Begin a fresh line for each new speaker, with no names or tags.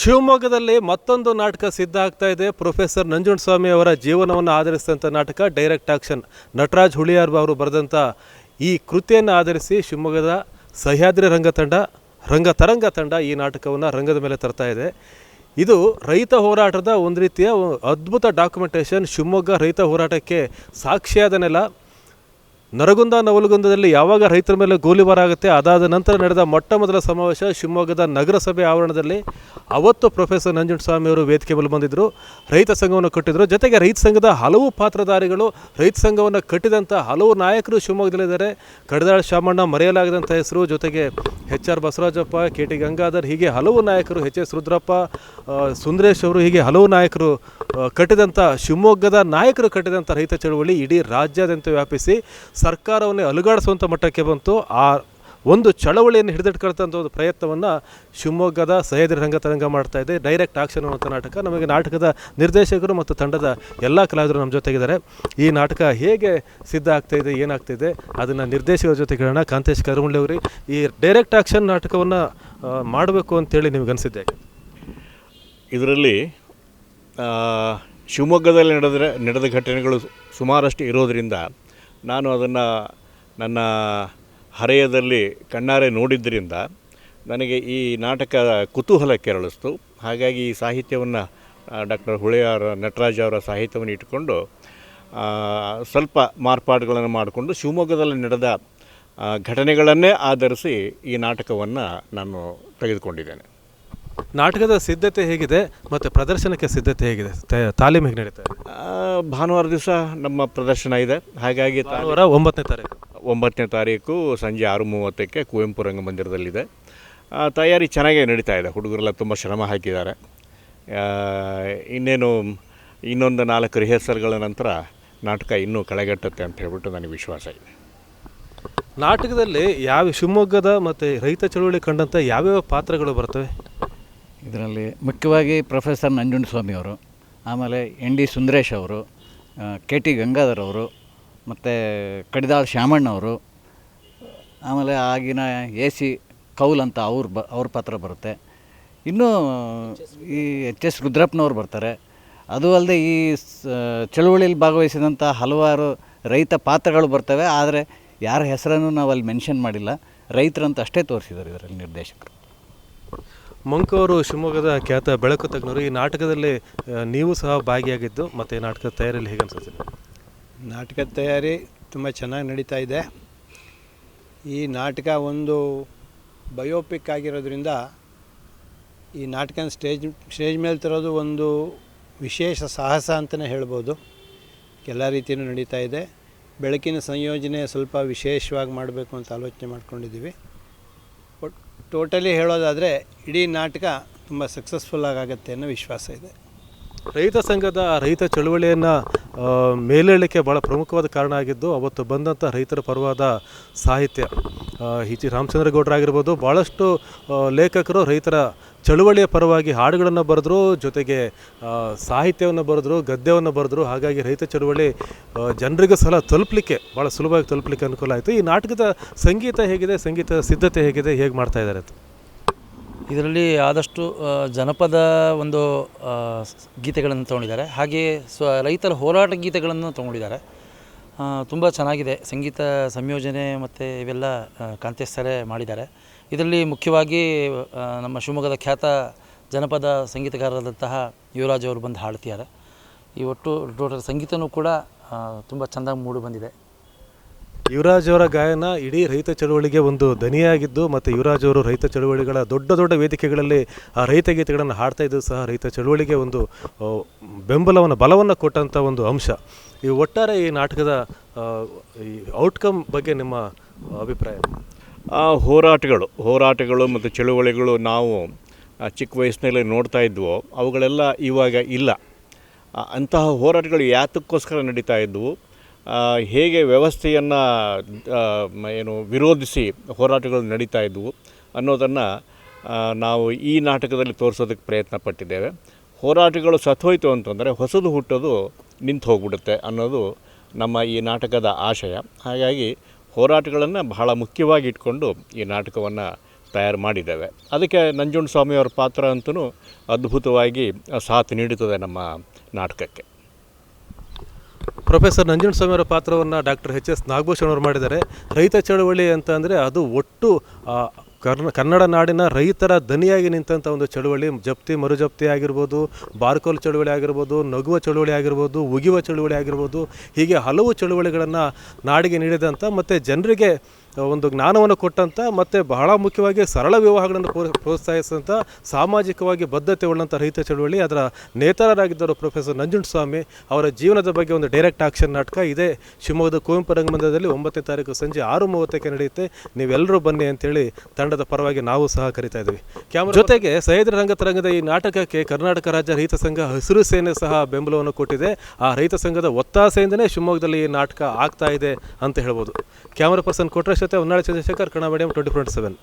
ಶಿವಮೊಗ್ಗದಲ್ಲಿ ಮತ್ತೊಂದು ನಾಟಕ ಸಿದ್ಧ ಆಗ್ತಾ ಇದೆ. ಪ್ರೊಫೆಸರ್ ನಂಜುಂಡಸ್ವಾಮಿ ಅವರ ಜೀವನವನ್ನು ಆಧರಿಸಿದಂಥ ನಾಟಕ ಡೈರೆಕ್ಟ್ ಆಕ್ಷನ್. ನಟರಾಜ್ ಹುಳಿಯಾರ್ ಅವರು ಬರೆದಂಥ ಈ ಕೃತಿಯನ್ನು ಆಧರಿಸಿ ಶಿವಮೊಗ್ಗದ ಸಹ್ಯಾದ್ರಿ ರಂಗತಂಡ, ರಂಗ ತರಂಗ ತಂಡ ಈ ನಾಟಕವನ್ನು ರಂಗದ ಮೇಲೆ ತರ್ತಾ ಇದೆ. ಇದು ರೈತ ಹೋರಾಟದ ಒಂದು ರೀತಿಯ ಅದ್ಭುತ ಡಾಕ್ಯುಮೆಂಟೇಷನ್ ಶಿವಮೊಗ್ಗ ರೈತ ಹೋರಾಟಕ್ಕೆ ಸಾಕ್ಷಿಯಾದ ನೆಲ. ನರಗುಂದ ನವಲಗುಂದದಲ್ಲಿ ಯಾವಾಗ ರೈತರ ಮೇಲೆ ಗೋಲಿಬಾರ ಆಗುತ್ತೆ, ಅದಾದ ನಂತರ ನಡೆದ ಮೊಟ್ಟ ಮೊದಲ ಸಮಾವೇಶ ಶಿವಮೊಗ್ಗದ ನಗರಸಭೆ ಆವರಣದಲ್ಲಿ. ಅವತ್ತು ಪ್ರೊಫೆಸರ್ ನಂಜುಂಡಸ್ವಾಮಿ ಅವರು ವೇದಿಕೆ ಮೇಲೆ ಬಂದಿದ್ದರು ರೈತ ಸಂಘವನ್ನು ಕಟ್ಟಿದರು. ಜೊತೆಗೆ ರೈತ ಸಂಘದ ಹಲವು ಪಾತ್ರಧಾರಿಗಳು, ರೈತ ಸಂಘವನ್ನು ಕಟ್ಟಿದಂಥ ಹಲವು ನಾಯಕರು ಶಿವಮೊಗ್ಗದಲ್ಲಿದ್ದಾರೆ. ಕಡದಾಳ ಶಾಮಣ್ಣ ಮರೆಯಲಾಗದಂಥ ಹೆಸರು, ಜೊತೆಗೆ H R Basavarajappa, K T Gangadhar, ಹೀಗೆ ಹಲವು ನಾಯಕರು, ಎಚ್ ಎಸ್ ರುದ್ರಪ್ಪ ಸುಂದರೇಶ್ ಅವರು, ಹೀಗೆ ಹಲವು ನಾಯಕರು ಕಟ್ಟಿದಂಥ ಶಿವಮೊಗ್ಗದ ನಾಯಕರು ಕಟ್ಟಿದಂಥ ರೈತ ಚಳವಳಿ ಇಡೀ ರಾಜ್ಯಾದ್ಯಂತ ವ್ಯಾಪಿಸಿ. ಸರ್ಕಾರವನ್ನೇ ಅಲುಗಾಡಿಸುವಂಥ ಮಟ್ಟಕ್ಕೆ ಬಂತು. ಆ ಒಂದು ಚಳವಳಿಯನ್ನು ಹಿಡಿದಿಟ್ಕೊಳ್ತಂಥ ಒಂದು ಪ್ರಯತ್ನವನ್ನು ಶಿವಮೊಗ್ಗದ ಸಹ್ಯಾದ್ರಿ ರಂಗತರಂಗ ಮಾಡ್ತಾ ಇದೆ. ಡೈರೆಕ್ಟ್ ಆಕ್ಷನ್ ಅನ್ನುವಂಥ ನಾಟಕ. ನಮಗೆ ನಾಟಕದ ನಿರ್ದೇಶಕರು ಮತ್ತು ತಂಡದ ಎಲ್ಲ ಕಲಾವಿದರು ನಮ್ಮ ಜೊತೆಗಿದ್ದಾರೆ. ಈ ನಾಟಕ ಹೇಗೆ ಸಿದ್ಧ ಆಗ್ತಾಯಿದೆ ಇದೆ, ಏನಾಗ್ತಿದೆ, ಅದನ್ನು ನಿರ್ದೇಶಕರ ಜೊತೆ ಕೇಳೋಣ ಕಾಂತೇಶ್ ಕರುಮುಳ್ಳಿ ಈ ಡೈರೆಕ್ಟ್ ಆಕ್ಷನ್ ನಾಟಕವನ್ನು ಮಾಡಬೇಕು ಅಂತೇಳಿ ನಿಮ್ಗೆ ಅನಿಸಿದ್ದೆ.
ಇದರಲ್ಲಿ ಶಿವಮೊಗ್ಗದಲ್ಲಿ ನಡೆದ ನಡೆದ ಘಟನೆಗಳು ಸುಮಾರಷ್ಟು ಇರೋದರಿಂದ ನಾನು ಅದನ್ನು ನನ್ನ ಹರೆಯದಲ್ಲಿ ಕಣ್ಣಾರೆ ನೋಡಿದ್ದರಿಂದ ನನಗೆ ಈ ನಾಟಕ ಕುತೂಹಲ ಕೆರಳಿಸ್ತು. ಹಾಗಾಗಿ ಈ ಸಾಹಿತ್ಯವನ್ನು ಡಾಕ್ಟರ್ ಹುಳೆಯವರ ನಟರಾಜ್ ಅವರ ಸಾಹಿತ್ಯವನ್ನು ಇಟ್ಟುಕೊಂಡು ಸ್ವಲ್ಪ ಮಾರ್ಪಾಡುಗಳನ್ನು ಮಾಡಿಕೊಂಡು ಶಿವಮೊಗ್ಗದಲ್ಲಿ ನಡೆದ ಘಟನೆಗಳನ್ನೇ ಆಧರಿಸಿ ಈ ನಾಟಕವನ್ನು ನಾನು ತೆಗೆದುಕೊಂಡಿದ್ದೇನೆ.
ನಾಟಕದ ಸಿದ್ಧತೆ ಹೇಗಿದೆ ಮತ್ತು ಪ್ರದರ್ಶನಕ್ಕೆ ಸಿದ್ಧತೆ ಹೇಗಿದೆ? ತ- ತಾಲೀಮ್ ಹೇಗೆ ನಡೀತಾ ಇದೆ?
ಆ, ಭಾನುವಾರ ದಿವಸ ನಮ್ಮ ಪ್ರದರ್ಶನ ಇದೆ. ಹಾಗಾಗಿ ತಾ-
ಭಾನುವಾರ ಒಂಬತ್ತನೇ ತಾರೀಕು.
ಒಂಬತ್ತನೇ ತಾರೀಕು ಸಂಜೆ ಆರು ಮೂವತ್ತಕ್ಕೆ ಕುವೆಂಪು ರಂಗಮಂದಿರದಲ್ಲಿದೆ. ಆ, ತಯಾರಿ ಚೆನ್ನಾಗೇ ನಡೀತಾ ಇದೆ. ಹುಡುಗರೆಲ್ಲ ತುಂಬ ಶ್ರಮ ಹಾಕಿದ್ದಾರೆ. ಆ, ಇನ್ನೇನು ಇನ್ನೊಂದು ನಾಲ್ಕು ರಿಹರ್ಸಲ್ಗಳ ನಂತರ ನಾಟಕ ಇನ್ನೂ ಕಳೆಗಟ್ಟುತ್ತೆ ಅಂತ ಹೇಳ್ಬಿಟ್ಟು ನನಗೆ ವಿಶ್ವಾಸ ಇದೆ.
ನಾಟಕದಲ್ಲಿ ಯಾವ ಶಿವಮೊಗ್ಗದ ಮತ್ತು ರೈತ ಚಳುವಳಿ ಕಂಡಂಥ ಯಾವ್ಯಾವ ಪಾತ್ರಗಳು ಬರ್ತವೆ?
ಇದರಲ್ಲಿ ಮುಖ್ಯವಾಗಿ ಪ್ರೊಫೆಸರ್ ನಂಜುಂಡಸ್ವಾಮಿ ಅವರು, ಆಮೇಲೆ ಎನ್ ಡಿ ಸುಂದರೇಶ್ ಅವರು ಕೆ ಟಿ ಗಂಗಾಧರ್ ಅವರು, ಮತ್ತು ಕಡಿದಾಳ್ ಶ್ಯಾಮಣ್ಣವರು ಆಮೇಲೆ ಆಗಿನ ಎ ಸಿ ಕೌಲ್ ಅಂತ ಅವ್ರ ಬ, ಅವ್ರ ಪಾತ್ರ ಬರುತ್ತೆ. ಇನ್ನೂ ಈ ಎಚ್ ಎಸ್ ರುದ್ರಪ್ಪನವ್ರು ಬರ್ತಾರೆ. ಅದು ಅಲ್ಲದೆ ಈ ಚಳುವಳಿಯಲ್ಲಿ ಭಾಗವಹಿಸಿದಂಥ ಹಲವಾರು ರೈತ ಪಾತ್ರಗಳು ಬರ್ತವೆ, ಆದರೆ ಯಾರ ಹೆಸರನ್ನು ನಾವು ಅಲ್ಲಿ ಮೆನ್ಷನ್ ಮಾಡಿಲ್ಲ. ರೈತರಂತ ಅಷ್ಟೇ ತೋರಿಸಿದ್ದಾರೆ ಇದರಲ್ಲಿ ನಿರ್ದೇಶಕರು.
ಮಂಕು ಅವರು ಶಿವಮೊಗ್ಗದ ಖ್ಯಾತ ಬೆಳಕು ತಜ್ಞರು. ಈ ನಾಟಕದಲ್ಲಿ ನೀವು ಸಹ ಭಾಗಿಯಾಗಿದ್ದು ಮತ್ತು ನಾಟಕದ ತಯಾರಿಯಲ್ಲಿ ಹೇಗೆ ಅನಿಸುತ್ತೆ?
ನಾಟಕದ ತಯಾರಿ ತುಂಬ ಚೆನ್ನಾಗಿ ನಡೀತಾ ಇದೆ. ಈ ನಾಟಕ ಒಂದು ಬಯೋಪಿಕ್ ಆಗಿರೋದ್ರಿಂದ ಈ ನಾಟಕ ಸ್ಟೇಜ್ ಸ್ಟೇಜ್ ಮೇಲೆ ತರೋದು ಒಂದು ವಿಶೇಷ ಸಾಹಸ ಅಂತಲೇ ಹೇಳ್ಬೋದು. ಎಲ್ಲ ರೀತಿಯೂ ನಡೀತಾ ಇದೆ. ಬೆಳಕಿನ ಸಂಯೋಜನೆ ಸ್ವಲ್ಪ ವಿಶೇಷವಾಗಿ ಮಾಡಬೇಕು ಅಂತ ಆಲೋಚನೆ ಮಾಡ್ಕೊಂಡಿದ್ದೀವಿ. ಟೋಟಲಿ ಹೇಳೋದಾದರೆ ಇಡೀ ನಾಟಕ ತುಂಬ ಸಕ್ಸಸ್ಫುಲ್ಲಾಗಿ ಆಗುತ್ತೆ ಅನ್ನೋ ವಿಶ್ವಾಸ ಇದೆ.
ರೈತ ಸಂಘದ ರೈತ ಚಳುವಳಿಯನ್ನು ಮೇಲೇಳಲಿಕ್ಕೆ ಭಾಳ ಪ್ರಮುಖವಾದ ಕಾರಣ ಆಗಿದ್ದು, ಅವತ್ತು ಬಂದಂಥ ರೈತರ ಪರವಾದ ಸಾಹಿತ್ಯ. ಹಿಚಿ ರಾಮಚಂದ್ರ ಗೌಡರಾಗಿರ್ಬೋದು ಭಾಳಷ್ಟು ಲೇಖಕರು ರೈತರ ಚಳುವಳಿಯ ಪರವಾಗಿ ಹಾಡುಗಳನ್ನು ಬರೆದ್ರು, ಜೊತೆಗೆ ಸಾಹಿತ್ಯವನ್ನು ಬರೆದ್ರು, ಗದ್ಯವನ್ನು ಬರೆದ್ರು. ಹಾಗಾಗಿ ರೈತ ಚಳುವಳಿ ಜನರಿಗೆ ಜನರಿಗೂ ಸಲ ತಲುಪಲಿಕ್ಕೆ ಭಾಳ ಸುಲಭವಾಗಿ ತಲುಪಲಿಕ್ಕೆ ಅನುಕೂಲ ಆಯಿತು. ಈ ನಾಟಕದ ಸಂಗೀತ ಹೇಗಿದೆ, ಸಂಗೀತದ ಸಿದ್ಧತೆ ಹೇಗಿದೆ, ಹೇಗೆ ಮಾಡ್ತಾ ಇದ್ದಾರೆ ಅಂತ?
ಇದರಲ್ಲಿ ಆದಷ್ಟು ಜನಪದ ಒಂದು ಗೀತೆಗಳನ್ನು ತೊಗೊಂಡಿದ್ದಾರೆ. ಹಾಗೆಯೇ ಸ್ವ, ರೈತರ ಹೋರಾಟ ಗೀತೆಗಳನ್ನು ತೊಗೊಂಡಿದ್ದಾರೆ. ತುಂಬ ಚೆನ್ನಾಗಿದೆ. ಸಂಗೀತ ಸಂಯೋಜನೆ ಮತ್ತು ಇವೆಲ್ಲ ಕಾಂತೇಶ್ವರೇ ಮಾಡಿದ್ದಾರೆ. ಇದರಲ್ಲಿ ಮುಖ್ಯವಾಗಿ ನಮ್ಮ ಶಿವಮೊಗ್ಗದ ಖ್ಯಾತ ಜನಪದ ಸಂಗೀತಗಾರರಾದಂತಹ ಯುವರಾಜ್ ಅವರು ಬಂದು ಹಾಡ್ತಿದ್ದಾರೆ. ಈ ಒಟ್ಟು ಟೋಟಲ್ ಸಂಗೀತನೂ ಕೂಡ ತುಂಬ ಚೆಂದಾಗಿ ಮೂಡಿ ಬಂದಿದೆ.
ಯುವರಾಜ್ ಅವರ ಗಾಯನ ಇಡೀ ರೈತ ಚಳುವಳಿಗೆ ಒಂದು ದನಿಯಾಗಿದ್ದು, ಮತ್ತು ಯುವರಾಜ್ ಅವರು ರೈತ ಚಳುವಳಿಗಳ ದೊಡ್ಡ ದೊಡ್ಡ ವೇದಿಕೆಗಳಲ್ಲಿ ಆ ರೈತ ಗೀತೆಗಳನ್ನು ಹಾಡ್ತಾ ಇದ್ದು ಸಹ ರೈತ ಚಳುವಳಿಗೆ ಒಂದು ಬೆಂಬಲವನ್ನು, ಬಲವನ್ನು ಕೊಟ್ಟಂಥ ಒಂದು ಅಂಶ. ಈ ಒಟ್ಟಾರೆ ಈ ನಾಟಕದ ಈ ಔಟ್ಕಮ್ ಬಗ್ಗೆ ನಿಮ್ಮ ಅಭಿಪ್ರಾಯ?
ಆ ಹೋರಾಟಗಳು ಹೋರಾಟಗಳು ಮತ್ತು ಚಳುವಳಿಗಳು ನಾವು ಚಿಕ್ಕ ವಯಸ್ಸಿನಲ್ಲಿ ನೋಡ್ತಾ ಇದ್ವೋ, ಅವುಗಳೆಲ್ಲ ಇವಾಗ ಇಲ್ಲ. ಅಂತಹ ಹೋರಾಟಗಳು ಯಾತಕ್ಕೋಸ್ಕರ ನಡೀತಾ ಇದ್ವು? ಹೇಗೆ ವ್ಯವಸ್ಥೆಯನ್ನು ಏನು ವಿರೋಧಿಸಿ ಹೋರಾಟಗಳು ನಡೀತಾ ಇದ್ವು ಅನ್ನೋದನ್ನು ನಾವು ಈ ನಾಟಕದಲ್ಲಿ ತೋರಿಸೋದಕ್ಕೆ ಪ್ರಯತ್ನ ಪಟ್ಟಿದ್ದೇವೆ. ಹೋರಾಟಗಳು ಸತ್ತೋಯ್ತು ಅಂತಂದರೆ ಹೊಸದು ಹುಟ್ಟೋದು ನಿಂತು ಹೋಗ್ಬಿಡುತ್ತೆ ಅನ್ನೋದು ನಮ್ಮ ಈ ನಾಟಕದ ಆಶಯ. ಹಾಗಾಗಿ ಹೋರಾಟಗಳನ್ನು ಬಹಳ ಮುಖ್ಯವಾಗಿ ಇಟ್ಕೊಂಡು ಈ ನಾಟಕವನ್ನು ತಯಾರು ಮಾಡಿದ್ದೇವೆ. ಅದಕ್ಕೆ ನಂಜುಂಡ ಸ್ವಾಮಿಯವರ ಪಾತ್ರ ಅಂತೂ ಅದ್ಭುತವಾಗಿ ಸಾಥ್ ನೀಡುತ್ತದೆ ನಮ್ಮ ನಾಟಕಕ್ಕೆ.
ಪ್ರೊಫೆಸರ್ ನಂಜುಂಡಸ್ವಾಮಿ ಅವರ ಪಾತ್ರವನ್ನು ಡಾಕ್ಟರ್ ಎಚ್ ಎಸ್ ನಾಗಭೂಷಣ್ ಅವರು ಮಾಡಿದ್ದಾರೆ. ರೈತ ಚಳವಳಿ ಅಂತ ಅಂದರೆ ಅದು ಒಟ್ಟು ಕರ್ನ, ಕನ್ನಡ ನಾಡಿನ ರೈತರ ದನಿಯಾಗಿ ನಿಂತಂಥ ಒಂದು ಚಳುವಳಿ. ಜಪ್ತಿ ಮರು ಜಪ್ತಿ ಆಗಿರ್ಬೋದು, ಬಾರ್ಕೋಲ್ ಚಳುವಳಿ ಆಗಿರ್ಬೋದು, ನಗುವ ಚಳುವಳಿ ಆಗಿರ್ಬೋದು, ಉಗಿಯುವ ಚಳುವಳಿ ಆಗಿರ್ಬೋದು, ಹೀಗೆ ಹಲವು ಚಳುವಳಿಗಳನ್ನು ನಾಡಿಗೆ ನೀಡಿದಂಥ ಮತ್ತು ಜನರಿಗೆ ಒಂದು ಜ್ಞಾನವನ್ನು ಕೊಟ್ಟಂಥ ಮತ್ತು ಬಹಳ ಮುಖ್ಯವಾಗಿ ಸರಳ ವಿವಾಹಗಳನ್ನು ಪ್ರೋ ಪ್ರೋತ್ಸಾಹಿಸಿದಂಥ ಸಾಮಾಜಿಕವಾಗಿ ಬದ್ಧತೆ ಉಳ್ಳಂಥ ರೈತ ಚಳುವಳಿ, ಅದರ ನೇತಾರರಾಗಿದ್ದರು ಪ್ರೊಫೆಸರ್ ನಂಜುಂಡಸ್ವಾಮಿ ಅವರ ಜೀವನದ ಬಗ್ಗೆ ಒಂದು ಡೈರೆಕ್ಟ್ ಆಕ್ಷನ್ ನಾಟಕ. ಇದೆ ಶಿವಮೊಗ್ಗದ ಕುವೆಂಪು ರಂಗಮಂದಿರದಲ್ಲಿ ಒಂಬತ್ತನೇ ತಾರೀಕು ಸಂಜೆ ಆರು ಮೂವತ್ತಕ್ಕೆ ನಡೆಯುತ್ತೆ. ನೀವೆಲ್ಲರೂ ಬನ್ನಿ ಅಂತೇಳಿ ತಂಡದ ಪರವಾಗಿ ನಾವು ಸಹ ಕರಿತಾ ಇದ್ದೀವಿ ಕ್ಯಾಮ್ರಾ ಜೊತೆಗೆ ಸಹ್ಯಾದ್ರಿ ರಂಗತರಂಗದ ಈ ನಾಟಕಕ್ಕೆ ಕರ್ನಾಟಕ ರಾಜ್ಯ ರೈತ ಸಂಘ ಹಸಿರು ಸೇನೆ ಸಹ ಬೆಂಬಲವನ್ನು ಕೊಟ್ಟಿದೆ. ಆ ರೈತ ಸಂಘದ ಒತ್ತಾಸೆಯಿಂದಲೇ ಶಿವಮೊಗ್ಗದಲ್ಲಿ ಈ ನಾಟಕ ಆಗ್ತಾ ಇದೆ ಅಂತ ಹೇಳ್ಬೋದು. ಕ್ಯಾಮ್ರಾ ಪರ್ಸನ್ ಕೊಟ್ರೆ ಜೊತೆ Honnali Chandrashekhar Kannada medium twenty four seven.